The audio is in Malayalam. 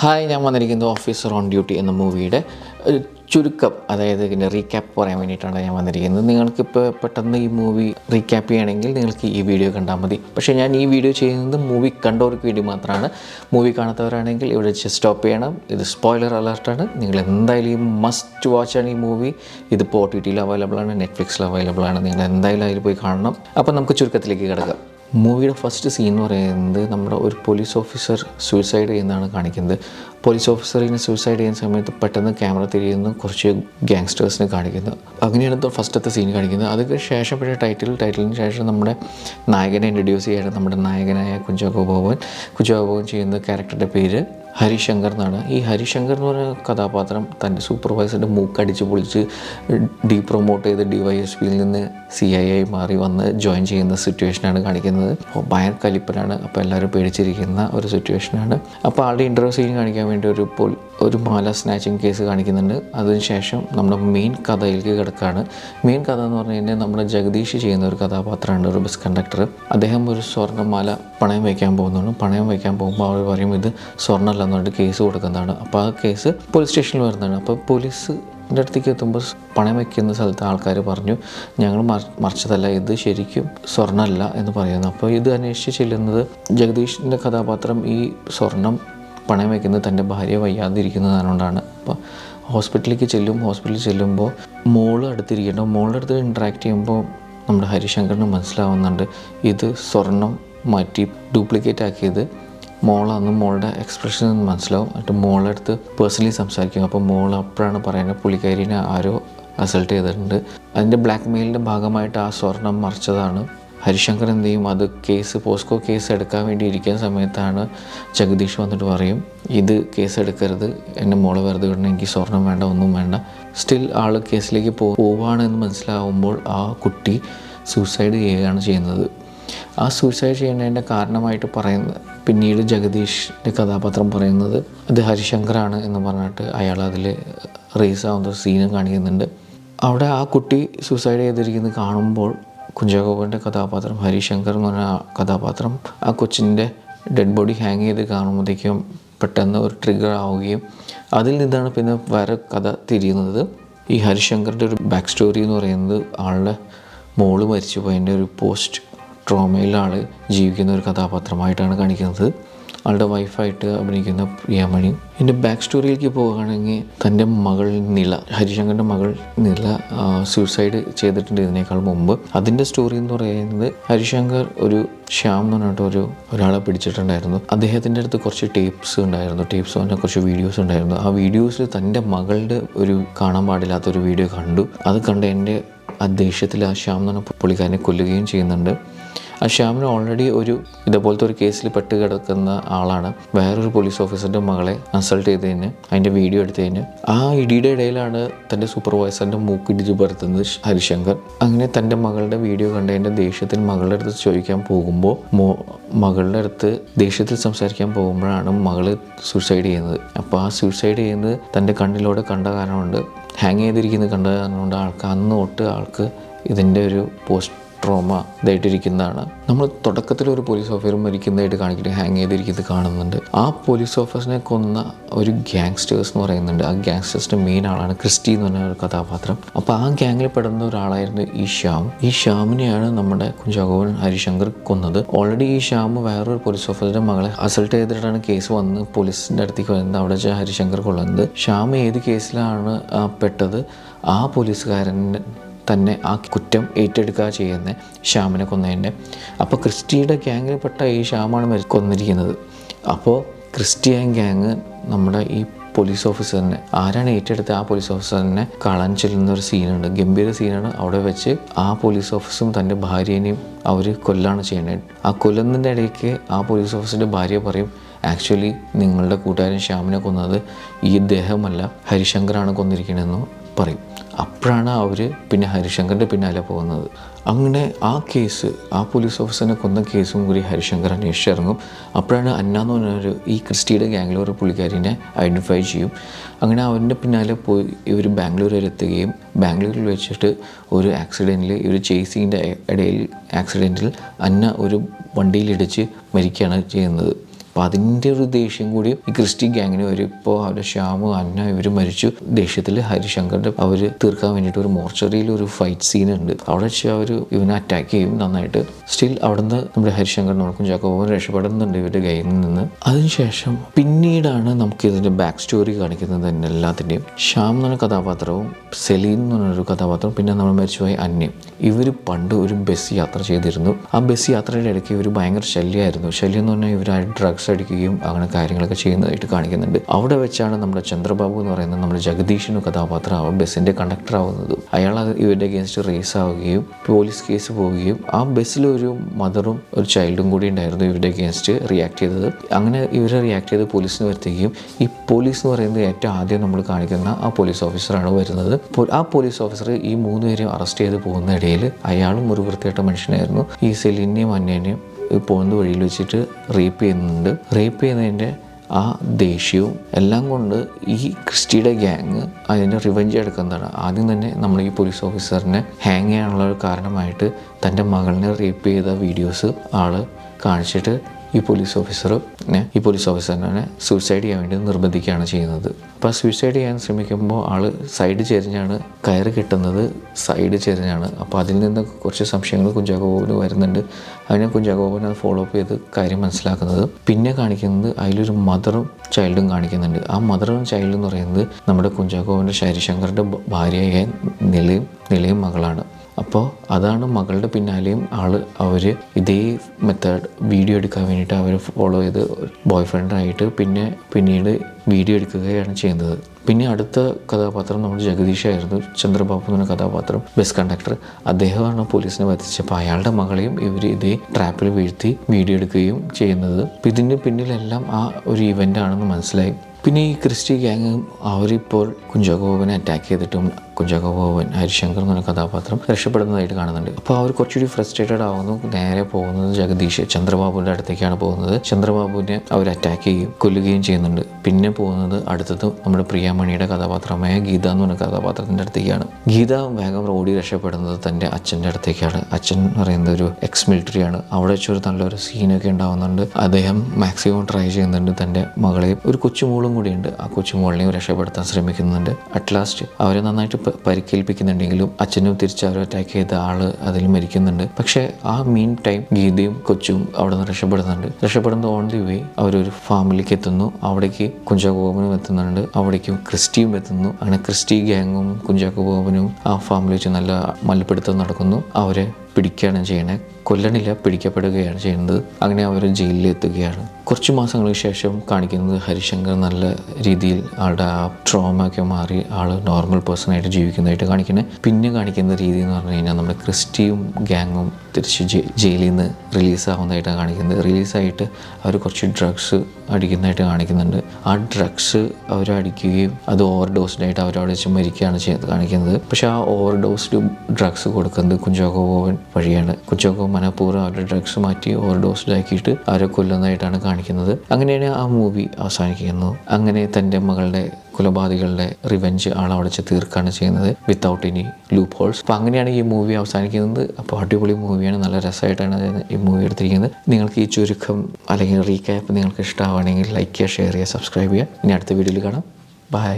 ഹായ് ഞാൻ വന്നിരിക്കുന്നത് ഓഫീസർ ഓൺ ഡ്യൂട്ടി എന്ന മൂവിയുടെ ഒരു ചുരുക്കം അതായത് ഇതിന്റെ റീക്യാപ്പ് പറയാൻ വേണ്ടിയിട്ടാണ് ഞാൻ വന്നിരിക്കുന്നത്. നിങ്ങൾക്കിപ്പോൾ പെട്ടെന്ന് ഈ മൂവി റീക്യാപ്പ് ചെയ്യണമെങ്കിൽ നിങ്ങൾക്ക് ഈ വീഡിയോ കണ്ടാൽ മതി. പക്ഷേ ഞാൻ ഈ വീഡിയോ ചെയ്യുന്നത് മൂവി കണ്ടവർക്ക് വേണ്ടി മാത്രമാണ്. മൂവി കാണാത്തവരാണെങ്കിൽ ഇവിടെ സ്റ്റോപ്പ് ചെയ്യണം. ഇത് സ്പോയിലർ അലർട്ടാണ് നിങ്ങൾ എന്തായാലും മസ്റ്റ് വാച്ചാണ് ഈ മൂവി. ഇതിപ്പോൾ ഒ ടി ടിയിൽ അവൈലബിൾ ആണ് നെറ്റ്ഫ്ലിക്സിൽ അവൈലബിൾ ആണ്. നിങ്ങൾ എന്തായാലും അതിൽ പോയി കാണണം. അപ്പോൾ നമുക്ക് ചുരുക്കത്തിലേക്ക് കിടക്കാം. മൂവിയുടെ ഫസ്റ്റ് സീൻ എന്ന് പറയുന്നത് നമ്മുടെ ഒരു പോലീസ് ഓഫീസർ സൂയിസൈഡ് ചെയ്യുന്നതാണ് കാണിക്കുന്നത്. പോലീസ് ഓഫീസർ ഇങ്ങനെ സൂയിസൈഡ് ചെയ്യുന്ന സമയത്ത് പെട്ടെന്ന് ക്യാമറ തിരിയുന്നു. കുറച്ച് ഗ്യാങ്സ്റ്റേഴ്സിനെ കാണിക്കുന്നു. അങ്ങനെയാണ് ഫസ്റ്റത്തെ സീൻ കാണിക്കുന്നത്. അതിന് ശേഷം പിന്നെ ടൈറ്റിൽ ടൈറ്റിലിന് ശേഷം നമ്മുടെ നായകനെ ഇൻട്രൊഡ്യൂസ് ചെയ്യാറ് നമ്മുടെ നായകനായ കുഞ്ചാക്കോ ബോബൻ കുഞ്ചാക്കോ ബോബൻ ചെയ്യുന്ന ക്യാരക്ടറുടെ പേര് ഹരിശങ്കർ എന്നാണ്. ഈ ഹരിശങ്കർ എന്ന് പറയുന്ന കഥാപാത്രം തന്റെ സൂപ്പർവൈസറിന്റെ മൂക്കടിച്ച് പൊളിച്ച് ഡി പ്രൊമോട്ട് ചെയ്ത് ഡി വൈ എസ് പിയിൽ നിന്ന് സി ഐ ആയി മാറി വന്ന് ജോയിൻ ചെയ്യുന്ന സിറ്റുവേഷനാണ് കാണിക്കുന്നത്. അപ്പോൾ ഭയങ്കര കലിപ്പനാണ് അപ്പോൾ എല്ലാവരും പേടിച്ചിരിക്കുന്ന ഒരു സിറ്റുവേഷനാണ് അപ്പോൾ ആളുടെ ഇന്റർവ്യൂ സീൻ കാണിക്കാൻ വേണ്ടി ഒരു പോൽ ഒരു മാല സ്നാച്ചിങ് കേസ് കാണിക്കുന്നുണ്ട്. അതിനുശേഷം നമ്മുടെ മെയിൻ കഥയിലേക്ക് കിടക്കുകയാണ് മെയിൻ കഥ എന്ന് പറഞ്ഞു കഴിഞ്ഞാൽ നമ്മുടെ ജഗദീഷ് ചെയ്യുന്ന ഒരു കഥാപാത്രമാണ് ഒരു ബസ് കണ്ടക്ടർ അദ്ദേഹം ഒരു സ്വർണമാല പണയം വയ്ക്കാൻ പോകുന്നുണ്ട്. പണയം വയ്ക്കാൻ പോകുമ്പോൾ അവർ പറയും ഇത് സ്വർണമല്ല എന്ന് പറഞ്ഞിട്ട് കേസ് കൊടുക്കുന്നതാണ്. അപ്പോൾ ആ കേസ് പോലീസ് സ്റ്റേഷനിൽ വരുന്നതാണ്. അപ്പോൾ പോലീസ് എന്റെ അടുത്തേക്ക് എത്തുമ്പോൾ പണയം വയ്ക്കുന്ന സ്ഥലത്ത് ആൾക്കാർ പറഞ്ഞു ഞങ്ങൾ മറിച്ചതല്ല ഇത് ശരിക്കും സ്വർണമല്ല എന്ന് പറയുന്നു. അപ്പോൾ ഇത് അന്വേഷിച്ച് ചെല്ലുന്നത് ജഗദീഷിന്റെ കഥാപാത്രം ഈ സ്വർണം പണയം വയ്ക്കുന്നത് തന്റെ ഭാര്യ വയ്യാതിരിക്കുന്നതുകൊണ്ടാണ് അപ്പോൾ ഹോസ്പിറ്റലിലേക്ക് ചെല്ലും ഹോസ്പിറ്റലിൽ ചെല്ലുമ്പോൾ മോൾ അടുത്തിരിക്കേണ്ട മോളുടെ അടുത്ത് ഇൻട്രാക്ട് ചെയ്യുമ്പോൾ നമ്മുടെ ഹരിശങ്കറിന് മനസ്സിലാവുന്നുണ്ട് ഇത് സ്വർണം മാറ്റി ഡ്യൂപ്ലിക്കേറ്റ് ആക്കിയത് മോളാന്ന് മോളുടെ എക്സ്പ്രഷൻ മനസ്സിലാവും. എന്നിട്ട് മോളുടെ അടുത്ത് പേഴ്സണലി സംസാരിക്കും. അപ്പോൾ മോൾ അപ്പോഴാണ് പറയുന്നത് പുള്ളിക്കാരിനെ ആരോ അസൾട്ട് ചെയ്തിട്ടുണ്ട്. അതിന്റെ ബ്ലാക്ക് മെയിലിന്റെ ഭാഗമായിട്ട് ആ സ്വർണം മറിച്ചതാണ്. ഹരിശങ്കർ എന്ത് ചെയ്യും? അത് കേസ് പോസ്കോ കേസ് എടുക്കാൻ വേണ്ടി ഇരിക്കുന്ന സമയത്താണ് ജഗദീഷ് വന്നിട്ട് പറയും ഇത് കേസ് എടുക്കരുത്. എന്റെ മോളെ വെറുതെ വിടണം. എനിക്ക് സ്വർണം വേണ്ട ഒന്നും വേണ്ട. സ്റ്റിൽ ആൾ കേസിലേക്ക് പോവാണെന്ന് മനസ്സിലാവുമ്പോൾ ആ കുട്ടി സൂസൈഡ് ചെയ്യുകയാണ് ചെയ്യുന്നത്. ആ സൂയിസൈഡ് ചെയ്യുന്നതിന്റെ കാരണമായിട്ട് പറയുന്നത് പിന്നീട് ജഗദീഷിന്റെ കഥാപാത്രം പറയുന്നത് അത് ഹരിശങ്കറാണ് എന്ന് പറഞ്ഞിട്ട് അയാൾ അതിൽ റേസ് ആവുന്ന സീനും കാണിക്കുന്നുണ്ട്. അവിടെ ആ കുട്ടി സൂസൈഡ് ചെയ്തിരിക്കുന്നത് കാണുമ്പോൾ കുഞ്ചാഗോപന്റെ കഥാപാത്രം ഹരിശങ്കർ എന്ന് പറഞ്ഞ കഥാപാത്രം ആ കൊച്ചിന്റെ ഡെഡ് ബോഡി ഹാങ് ചെയ്ത് കാണുമ്പോഴത്തേക്കും പെട്ടെന്ന് ഒരു ട്രിഗർ ആവുകയും അതിൽ നിന്നാണ് പിന്നെ വേറെ കഥ തിരിയുന്നത്. ഈ ഹരിശങ്കറിന്റെ ഒരു ബാക്ക് സ്റ്റോറി എന്ന് പറയുന്നത് ആളുടെ മോൾ മരിച്ചു പോയതിന്റെ ഒരു പോസ്റ്റ് ട്രോമയിൽ ജീവിക്കുന്ന ഒരു കഥാപാത്രമായിട്ടാണ് കാണിക്കുന്നത്. ആളുടെ വൈഫായിട്ട് അഭിനയിക്കുന്ന പ്രിയാമണി. എന്റെ ബാക്ക് സ്റ്റോറിയിലേക്ക് പോവുകയാണെങ്കിൽ തന്റെ മകൾ നില ഹരിശങ്കറിന്റെ മകൾ നില സൂയിസൈഡ് ചെയ്തിട്ടുണ്ട് ഇതിനേക്കാൾ മുമ്പ്. അതിന്റെ സ്റ്റോറി എന്ന് പറയുന്നത് ഹരിശങ്കർ ഒരു ശ്യാം എന്ന് പറഞ്ഞിട്ട് ഒരു ഒരാളെ പിടിച്ചിട്ടുണ്ടായിരുന്നു. അദ്ദേഹത്തിന്റെ അടുത്ത് കുറച്ച് ടേപ്സ് ഉണ്ടായിരുന്നു. ടേപ്സ് പറഞ്ഞാൽ കുറച്ച് വീഡിയോസ് ഉണ്ടായിരുന്നു. ആ വീഡിയോസിൽ തന്റെ മകളുടെ ഒരു കാണാൻ പാടില്ലാത്ത ഒരു വീഡിയോ കണ്ടു. അത് കണ്ട് എന്റെ ആ ദേഷ്യത്തിൽ ആ ശ്യാം എന്ന് പറഞ്ഞ പുള്ളിക്കാരനെ കൊല്ലുകയും ചെയ്യുന്നുണ്ട്. ആ ശ്യാമിന് ഓൾറെഡി ഒരു ഇതുപോലത്തെ ഒരു കേസിൽ പെട്ട് കിടക്കുന്ന ആളാണ്. വേറൊരു പോലീസ് ഓഫീസറിന്റെ മകളെ അസൾട്ട് ചെയ്തതിന് അതിന്റെ വീഡിയോ എടുത്തതിന്. ആ ഇടിയുടെ ഇടയിലാണ് തന്റെ സൂപ്പർവൈസറിന്റെ മൂക്കിടിച്ച് പരത്തുന്നത് ഹരിശങ്കർ. അങ്ങനെ തന്റെ മകളുടെ വീഡിയോ കണ്ടതിന്റെ ദേഷ്യത്തിൽ മകളുടെ അടുത്ത് ചോദിക്കാൻ പോകുമ്പോൾ മോ മകളുടെ അടുത്ത് ദേഷ്യത്തിൽ സംസാരിക്കാൻ പോകുമ്പോഴാണ് മകൾ സൂസൈഡ് ചെയ്യുന്നത്. അപ്പോൾ ആ സൂസൈഡ് ചെയ്യുന്നത് തന്റെ കണ്ണിലൂടെ കണ്ട കാരണമുണ്ട്. ഹാങ് ചെയ്തിരിക്കുന്നത് കണ്ട കാരണമുണ്ട്. ആൾക്ക് അന്ന് തൊട്ട് ആൾക്ക് ഇതിന്റെ ഒരു പോസ്റ്റ് ട്രോമ ഇതായിട്ടിരിക്കുന്നതാണ്. നമ്മൾ തുടക്കത്തിൽ ഒരു പോലീസ് ഓഫീസർ മരിക്കുന്നതായിട്ട് കാണിക്കിട്ട് ഹാങ് ചെയ്തിരിക്കുന്നത് കാണുന്നുണ്ട്. ആ പോലീസ് ഓഫീസറിനെ കൊന്ന ഒരു ഗ്യാങ്സ്റ്റേഴ്സ് എന്ന് പറയുന്നുണ്ട്. ആ ഗ്യാങ്സ്റ്റേഴ്സിന്റെ മെയിൻ ആളാണ് ക്രിസ്റ്റി എന്ന് പറഞ്ഞ ഒരു കഥാപാത്രം. അപ്പോൾ ആ ഗ്യാങ്ങിൽ പെടുന്ന ഒരാളായിരുന്നു ഈ ശ്യാം. ഈ ശ്യാമിനെയാണ് നമ്മുടെ കുഞ്ചാകോവൻ ഹരിശങ്കർ കൊന്നത്. ഓൾറെഡി ഈ ശ്യാം വേറൊരു പോലീസ് ഓഫീസറുടെ മകളെ അസൾട്ട് ചെയ്തിട്ടാണ് കേസ് വന്ന് പോലീസിന്റെ അടുത്തേക്ക് വരുന്നത് അവിടെ വെച്ച് ഹരിശങ്കർ കൊള്ളുന്നത് ശ്യാം ഏത് കേസിലാണ് പെട്ടത്? ആ പോലീസുകാരൻ തന്നെ ആ കുറ്റം ഏറ്റെടുക്കുക ചെയ്യുന്നത് ശ്യാമിനെ കൊന്നതിന്റെ. അപ്പോൾ ക്രിസ്റ്റിയുടെ ഗ്യാങ്ങിൽപ്പെട്ട ഈ ശ്യാമാണ് കൊന്നിരിക്കുന്നത്. അപ്പോൾ ക്രിസ്റ്റിയൻ ഗ്യാങ് നമ്മുടെ ഈ പോലീസ് ഓഫീസറിനെ ആരാണ് ഏറ്റെടുത്ത് ആ പോലീസ് ഓഫീസറിനെ കാണാൻ ചെല്ലുന്ന ഒരു സീനുണ്ട്. ഗംഭീര സീനാണ് അവിടെ വെച്ച് ആ പോലീസ് ഓഫീസും തന്റെ ഭാര്യേനെയും അവർ കൊല്ലാണ് ചെയ്യുന്നത് ആ കൊല്ലുന്നതിന്റെ ഇടയ്ക്ക് ആ പോലീസ് ഓഫീസറിന്റെ ഭാര്യ പറയും ആക്ച്വലി നിങ്ങളുടെ കൂട്ടുകാരൻ ശ്യാമിനെ കൊന്നത് ഈ ദേഹമല്ല ഹരിശങ്കറാണ് കൊന്നിരിക്കണമെന്ന് പറയും. അപ്പോഴാണ് അവർ പിന്നെ ഹരിശങ്കറിന്റെ പിന്നാലെ പോകുന്നത്. അങ്ങനെ ആ കേസ് ആ പോലീസ് ഓഫീസറിനെ കൊന്ന കേസും കൂടി ഹരിശങ്കർ അന്വേഷിച്ചിറങ്ങും അപ്പോഴാണ് അന്ന എന്ന് പറഞ്ഞൊരു ഈ ക്രിസ്റ്റിയുടെ ഗാംഗ്ലൂർ പുള്ളിക്കാരിനെ ഐഡന്റിഫൈ ചെയ്യും. അങ്ങനെ അവന്റെ പിന്നാലെ പോയി ഇവർ ബാംഗ്ലൂർ വരെ എത്തുകയും ബാംഗ്ലൂരിൽ വെച്ചിട്ട് ഒരു ആക്സിഡന്റിൽ ഇവർ ചേസിങ്ങിന്റെ ഇടയിൽ ആക്സിഡന്റിൽ അന്ന ഒരു വണ്ടിയിലിടിച്ച് മരിക്കുകയാണ് ചെയ്യുന്നത്. അപ്പോൾ അതിന്റെ ഒരു ദേഷ്യം കൂടി ഈ ക്രിസ്റ്റി ഗ്യാങ്ങിന് വരും. ഇപ്പോൾ അവരുടെ ശ്യാമു അന്ന ഇവർ മരിച്ചു. ദേഷ്യത്തിൽ ഹരിശങ്കറിന്റെ അവർ തീർക്കാൻ വേണ്ടിയിട്ട് ഒരു മോർച്ചറിയിൽ ഒരു ഫൈറ്റ് സീൻ ഉണ്ട്. അവിടെ വെച്ച് അവർ ഇവനെ അറ്റാക്ക് ചെയ്യും നന്നായിട്ട്. സ്റ്റിൽ അവിടുന്ന് നമ്മുടെ ഹരിശങ്കർ നോക്കും ജാക്കോബൻ രക്ഷപ്പെടുന്നുണ്ട് ഇവരുടെ കയ്യിൽ നിന്ന്. അതിനുശേഷം പിന്നീടാണ് നമുക്ക് ഇതിന്റെ ബാക്ക് സ്റ്റോറി കാണിക്കുന്നത് തന്നെ എല്ലാത്തിന്റെയും ശ്യാം എന്ന് പറഞ്ഞ കഥാപാത്രവും സെലീൻ എന്ന് പറഞ്ഞൊരു കഥാപാത്രം പിന്നെ നമ്മൾ മരിച്ചുപോയ അന്യം ഇവർ പണ്ട് ഒരു ബസ് യാത്ര ചെയ്തിരുന്നു. ആ ബസ് യാത്രയുടെ ഇടയ്ക്ക് ഇവർ ഭയങ്കര ശല്യമായിരുന്നു. ശല്യം എന്ന് പറഞ്ഞാൽ ഇവർ ഡ്രഗ്സ് അടിക്കുകയും അങ്ങനെ കാര്യങ്ങളൊക്കെ ചെയ്യുന്നതായിട്ട് കാണിക്കുന്നുണ്ട്. അവിടെ വെച്ചാണ് നമ്മുടെ ചന്ദ്രബാബു എന്ന് പറയുന്ന നമ്മുടെ ജഗദീഷിന് കഥാപാത്രം ആ ബസ്സിന്റെ കണ്ടക്ടർ ആവുന്നത് അയാൾ ഇവരുടെ അഗേൻസ്റ്റ് റേസ് ആവുകയും പോലീസ് കേസ് പോവുകയും ആ ബസ്സിൽ ഒരു മദറും ഒരു ചൈൽഡും കൂടി ഉണ്ടായിരുന്നു ഇവരുടെ അഗേൻസ്റ്റ് റിയാക്ട് ചെയ്തത്. അങ്ങനെ ഇവരെ റിയാക്ട് ചെയ്ത് പോലീസിന് വരുത്തുകയും ഈ പോലീസ് എന്ന് പറയുന്നത് ഏറ്റവും ആദ്യം നമ്മൾ കാണിക്കുന്ന ആ പോലീസ് ഓഫീസറാണ് വരുന്നത്. ആ പോലീസ് ഓഫീസർ ഈ മൂന്ന് പേരെയും അറസ്റ്റ് ചെയ്ത് പോകുന്ന ഇടയിൽ അയാളും ഒരു വൃത്തിയായിട്ട മനുഷ്യനായിരുന്നു. ഈ സെലിനെയും അന്യനെയും ഈ പോകുന്ന വഴിയിൽ വെച്ചിട്ട് റേപ്പ് ചെയ്യുന്നുണ്ട്. റേപ്പ് ചെയ്യുന്നതിന്റെ ആ ദേഷ്യവും എല്ലാം കൊണ്ട് ഈ ക്രിസ്റ്റിയുടെ ഗ്യാങ് അതിന്റെ റിവഞ്ച് എടുക്കുന്നതാണ്. ആദ്യം തന്നെ നമ്മൾ ഈ പോലീസ് ഓഫീസറിനെ ഹാങ് ചെയ്യാനുള്ള ഒരു കാരണമായിട്ട് തന്റെ മകളിനെ റേപ്പ് ചെയ്ത വീഡിയോസ് ആൾ കാണിച്ചിട്ട് ഈ പോലീസ് ഓഫീസർ ഈ പോലീസ് ഓഫീസറിനെ സൂയിസൈഡ് ചെയ്യാൻ വേണ്ടി നിർബന്ധിക്കുകയാണ് ചെയ്യുന്നത്. അപ്പോൾ സൂയിസൈഡ് ചെയ്യാൻ ശ്രമിക്കുമ്പോൾ ആൾ സൈഡ് ചെരിഞ്ഞാണ് കയറ് കിട്ടുന്നത് സൈഡ് ചെരിഞ്ഞാണ്. അപ്പോൾ അതിൽ നിന്ന് കുറച്ച് സംശയങ്ങൾ കുഞ്ചാക്കോബന് വരുന്നുണ്ട്. അതിനെ കുഞ്ചാക്കോബൻ അത് ഫോളോ അപ്പ് ചെയ്ത് കാര്യം മനസ്സിലാക്കുന്നത്. പിന്നെ കാണിക്കുന്നത് അതിലൊരു മദറും ചൈൽഡും കാണിക്കുന്നുണ്ട്. ആ മദറും ചൈൽഡും എന്ന് പറയുന്നത് നമ്മുടെ കുഞ്ചാക്കോബന്റെ ശരിശങ്കറിന്റെ ഭാര്യയായ നിലയും നിലയും മകളാണ്. അപ്പോൾ അതാണ് മകളുടെ പിന്നാലെയും ആൾ അവർ ഇതേ മെത്തേഡ് വീഡിയോ എടുക്കാൻ വേണ്ടിയിട്ട് അവർ ഫോളോ ചെയ്ത് ബോയ് ഫ്രണ്ടായിട്ട് പിന്നെ പിന്നീട് വീഡിയോ എടുക്കുകയാണ് ചെയ്യുന്നത്. പിന്നെ അടുത്ത കഥാപാത്രം നമ്മുടെ ജഗദീഷായിരുന്നു. ചന്ദ്രബാബു എന്ന കഥാപാത്രം ബസ് കണ്ടക്ടർ അദ്ദേഹമാണ് പോലീസിനെ വധിച്ചപ്പോൾ അയാളുടെ മകളെയും ഇവർ ഇതേ ട്രാപ്പിൽ വീഴ്ത്തി വീഡിയോ എടുക്കുകയും ചെയ്യുന്നത്. അപ്പോൾ ഇതിന് പിന്നിലെല്ലാം ആ ഒരു ഇവന്റ് ആണെന്ന് മനസ്സിലായി. പിന്നെ ഈ ക്രിസ്റ്റി ഗ്യാങ് അവരിപ്പോൾ കുഞ്ചാക്കോബനെ അറ്റാക്ക് ചെയ്തിട്ടും കുഞ്ചാക്കോബൻ ഹരിശങ്കർ എന്ന കഥാപാത്രം രക്ഷപ്പെടുന്നതായിട്ട് കാണുന്നുണ്ട്. അപ്പോൾ അവർ കുറച്ചുകൂടി ഫ്രസ്ട്രേറ്റഡ് ആവുന്നു. നേരെ പോകുന്നത് ജഗദീഷ് ചന്ദ്രബാബുവിന്റെ അടുത്തേക്കാണ് പോകുന്നത്. ചന്ദ്രബാബുവിനെ അവർ അറ്റാക്ക് ചെയ്യും കൊല്ലുകയും ചെയ്യുന്നുണ്ട്. പിന്നെ പോകുന്നത് അടുത്തത് നമ്മുടെ പ്രിയാമണിയുടെ കഥാപാത്രമായ ഗീത എന്ന് പറഞ്ഞ കഥാപാത്രത്തിന്റെ അടുത്തേക്കാണ്. ഗീത വേഗം ഓടി രക്ഷപ്പെടുന്നത് തന്റെ അച്ഛന്റെ അടുത്തേക്കാണ്. അച്ഛൻ എന്ന് പറയുന്നത് ഒരു എക്സ് മിലിറ്ററി ആണ്. അവിടെ വെച്ചൊരു നല്ലൊരു സീനൊക്കെ ഉണ്ടാവുന്നുണ്ട്. അദ്ദേഹം മാക്സിമം ട്രൈ ചെയ്യുന്നുണ്ട് തന്റെ മകളെ ഒരു കൊച്ചുമോളും കൂടിയുണ്ട്. ആ കൊച്ചുമോളിനെയും രക്ഷപ്പെടുത്താൻ ശ്രമിക്കുന്നുണ്ട്. അറ്റ് ലാസ്റ്റ് അവരെ നന്നായിട്ട് പരിക്കേൽപ്പിക്കുന്നുണ്ടെങ്കിലും അച്ഛനും തിരിച്ച് അവരെ അറ്റാക്ക് ചെയ്ത ആൾ അതിൽ മരിക്കുന്നുണ്ട്. പക്ഷേ ആ മീൻ ടൈം ഗീതയും കൊച്ചും അവിടെ നിന്ന് രക്ഷപ്പെടുന്നുണ്ട്. രക്ഷപ്പെടുന്ന ഓൺ ദി വേ അവരൊരു ഫാമിലിക്ക് എത്തുന്നു. അവിടേക്ക് കുഞ്ചാക്കോപനും എത്തുന്നുണ്ട്. അവിടേക്കും ക്രിസ്റ്റിയും എത്തുന്നു. അങ്ങനെ ക്രിസ്റ്റി ഗ്യാങ്ങും കുഞ്ചാക്കോപനും ആ ഫാമിലി വെച്ച് നല്ല മല്ലപ്പെടുത്തം നടക്കുന്നു. അവരെ പിടിക്കുകയാണ് ചെയ്യണത് കൊല്ലണില്ല പിടിക്കപ്പെടുകയാണ് ചെയ്യുന്നത്. അങ്ങനെ അവർ ജയിലിൽ എത്തുകയാണ് കുറച്ച് മാസങ്ങൾക്ക് ശേഷം കാണിക്കുന്നത് ഹരിശങ്കർ നല്ല രീതിയിൽ ആളുടെ ആ ട്രോമ ഒക്കെ മാറി ആൾ നോർമൽ പേഴ്സണായിട്ട് ജീവിക്കുന്നതായിട്ട് കാണിക്കുന്നത് പിന്നെ കാണിക്കുന്ന രീതി എന്ന് പറഞ്ഞു കഴിഞ്ഞാൽ നമ്മുടെ ക്രിസ്റ്റിയും ഗ്യാങ്ങും തിരിച്ച് ജയി- ജയിലിൽ നിന്ന് റിലീസാവുന്നതായിട്ടാണ് കാണിക്കുന്നത്. റിലീസായിട്ട് അവർ കുറച്ച് ഡ്രഗ്സ് അടിക്കുന്നതായിട്ട് കാണിക്കുന്നുണ്ട്. ആ ഡ്രഗ്സ് അവർ അടിക്കുകയും അത് ഓവർ ഡോസ്ഡായിട്ട് അവരവിടെ വെച്ച് മരിക്കുകയാണ് ചെയ്ത് കാണിക്കുന്നത്. പക്ഷേ ആ ഓവർ ഡോസ്ഡ് ഡ്രഗ്സ് കൊടുക്കുന്നത് കുഞ്ചോക്കോ ബോവൻ വഴിയാണ്. കുഞ്ചോക്കോ മനഃപൂർവം അവരുടെ ഡ്രഗ്സ് മാറ്റി ഓവർ ഡോസ്ഡ് ആക്കിയിട്ട് അവരെ കൊല്ലുന്നതായിട്ടാണ് കാണിക്കുന്നത്. അങ്ങനെയാണ് ആ മൂവി അവസാനിക്കുന്നത്. അങ്ങനെ തന്റെ മകളുടെ കൊലപാതകളുടെ റിവെഞ്ച് ആൾ അവിടെ വെച്ച് തീർക്കുകയാണ് ചെയ്യുന്നത് വിത്തൗട്ട് എനി ലൂപ്പ് ഹോൾസ് അപ്പോൾ അങ്ങനെയാണ് ഈ മൂവി അവസാനിക്കുന്നത്. അപ്പോൾ അടിപൊളി മൂവിയാണ് നല്ല രസമായിട്ടാണ് ഈ മൂവി എടുത്തിരിക്കുന്നത്. നിങ്ങൾക്ക് ഈ ചുരുക്കം അല്ലെങ്കിൽ റീക്യാപ്പ് നിങ്ങൾക്ക് ഇഷ്ടമാവുകയാണെങ്കിൽ ലൈക്ക് ചെയ്യുക ഷെയർ ചെയ്യുക സബ്സ്ക്രൈബ് ചെയ്യുക. ഇനി അടുത്ത വീഡിയോയിൽ കാണാം. ബൈ